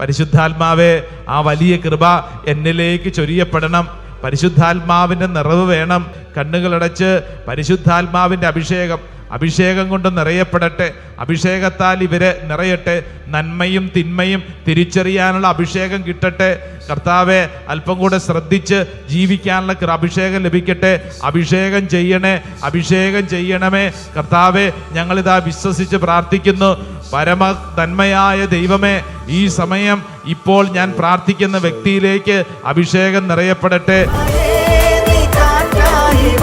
S2: പരിശുദ്ധാത്മാവേ ആ വലിയ കൃപ എന്നിലേക്ക് ചൊരിയപ്പെടണം. പരിശുദ്ധാത്മാവിന്റെ നിറവ് വേണം. കണ്ണുകളടച്ച് പരിശുദ്ധാത്മാവിന്റെ അഭിഷേകം അഭിഷേകം കൊണ്ട് നിറയപ്പെടട്ടെ അഭിഷേകത്താൽ ഇവരെ നിറയട്ടെ നന്മയും തിന്മയും തിരിച്ചറിയാനുള്ള അഭിഷേകം കിട്ടട്ടെ. കർത്താവെ അല്പം കൂടെ ശ്രദ്ധിച്ച് ജീവിക്കാനുള്ള അഭിഷേകം ലഭിക്കട്ടെ. അഭിഷേകം ചെയ്യണേ അഭിഷേകം ചെയ്യണമേ. കർത്താവെ ഞങ്ങളിതാ വിശ്വസിച്ച് പ്രാർത്ഥിക്കുന്നു. പരമ തന്മയായ ദൈവമേ ഈ സമയം ഇപ്പോൾ ഞാൻ പ്രാർത്ഥിക്കുന്ന വ്യക്തിയിലേക്ക് അഭിഷേകം നിറയപ്പെടട്ടെ.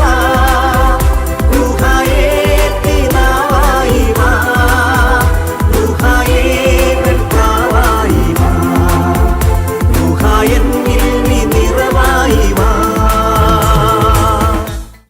S2: más.